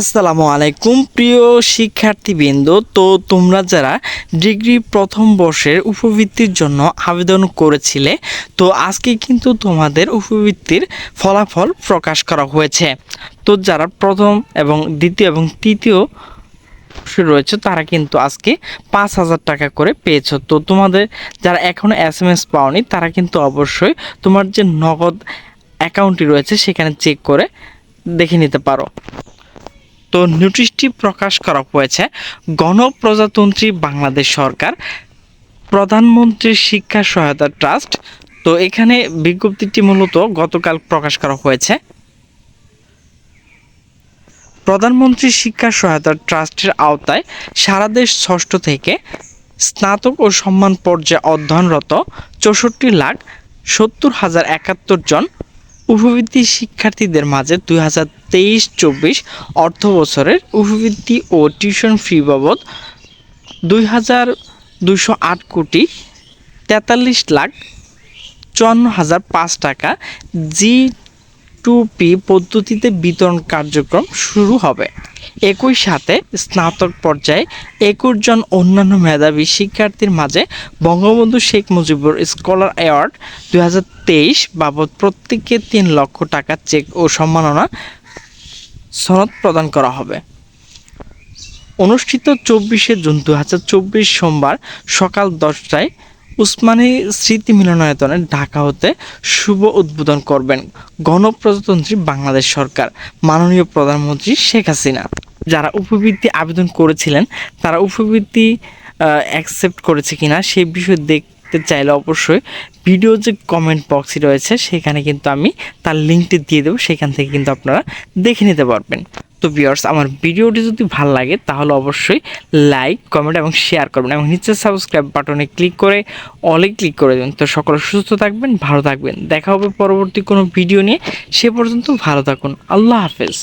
আসসালামু আলাইকুম, প্রিয় শিক্ষার্থীবৃন্দ। তো তোমরা যারা ডিগ্রি প্রথম বর্ষের উপবৃত্তির জন্য আবেদন করেছিলে, তো আজকে কিন্তু তোমাদের উপবৃত্তির ফলাফল প্রকাশ করা হয়েছে। তো যারা প্রথম এবং দ্বিতীয় এবং তৃতীয় রয়েছে, তারা কিন্তু আজকে পাঁচ হাজার টাকা করে পেয়েছ। তো তোমাদের যারা এখনও এস এম এস পাওনি, তারা কিন্তু অবশ্যই তোমার যে নগদ অ্যাকাউন্টটি রয়েছে, সেখানে চেক করে দেখে নিতে পারো। তো নোটিশটি প্রকাশ করা হয়েছে গণপ্রজাতন্ত্রী বাংলাদেশ সরকার, প্রধানমন্ত্রী শিক্ষা সহায়তা ট্রাস্ট। তো এখানে বিজ্ঞপ্তিটি মূলত গতকাল প্রকাশ করা হয়েছে। প্রধানমন্ত্রী শিক্ষা সহায়তা ট্রাস্টের আওতায় সারা দেশ ষষ্ঠ থেকে স্নাতক ও সম্মান পর্যায়ে অধ্যয়নরত চৌষট্টি লাখ সত্তর হাজার একাত্তর জন উপবৃত্তি শিক্ষার্থীদের মাঝে দুই হাজার তেইশ চব্বিশ অর্থ বছরের উপবৃত্তি ও টিউশন ফি বাবদ দুই হাজার দুশো আট কোটি তেতাল্লিশ লাখ চুয়ান্ন হাজার পাঁচ টাকা জি টু পি পদ্ধতিতে বিতরণ কার্যক্রম শুরু হবে। একই সাথে স্নাতক পর্যায়ে একুশ জন অন্যান্য মেধাবী শিক্ষার্থীর মাঝে বঙ্গবন্ধু শেখ মুজিবুর স্কলার অ্যাওয়ার্ড দু হাজার তেইশ বাবদ প্রত্যেককে তিন লক্ষ টাকা চেক ও সম্মাননা সনদ প্রদান করা হবে। অনুষ্ঠিত চব্বিশে জুন দু হাজার চব্বিশ সোমবার সকাল দশটায় উসমানী স্মৃতি মিলনায়তনে ঢাকা হতে শুভ উদ্বোধন করবেন গণপ্রজাতন্ত্রী বাংলাদেশ সরকার, মাননীয় প্রধানমন্ত্রী শেখ হাসিনা। যারা উপবৃত্তি আবেদন করেছিলেন, তারা উপবৃত্তি অ্যাকসেপ্ট করেছে কিনা সেই বিষয়ে দেখতে চাইলে অবশ্যই ভিডিও যে কমেন্ট বক্সই রয়েছে, সেখানে কিন্তু আমি তার লিঙ্কটি দিয়ে দেবো, সেখান থেকে কিন্তু আপনারা দেখে নিতে পারবেন। তো ভিউয়ার্স আমার ভিডিওটি যদি ভালো লাগে, তাহলে অবশ্যই লাইক কমেন্ট এবং শেয়ার করবেন এবং নিচে সাবস্ক্রাইব বাটনে ক্লিক করে অলে ক্লিক করে দেবেন। তো সকলে সুস্থ থাকবেন, ভালো থাকবেন। দেখা হবে পরবর্তী কোনো ভিডিও নিয়ে। সে পর্যন্ত ভালো থাকুন। আল্লাহ হাফেজ।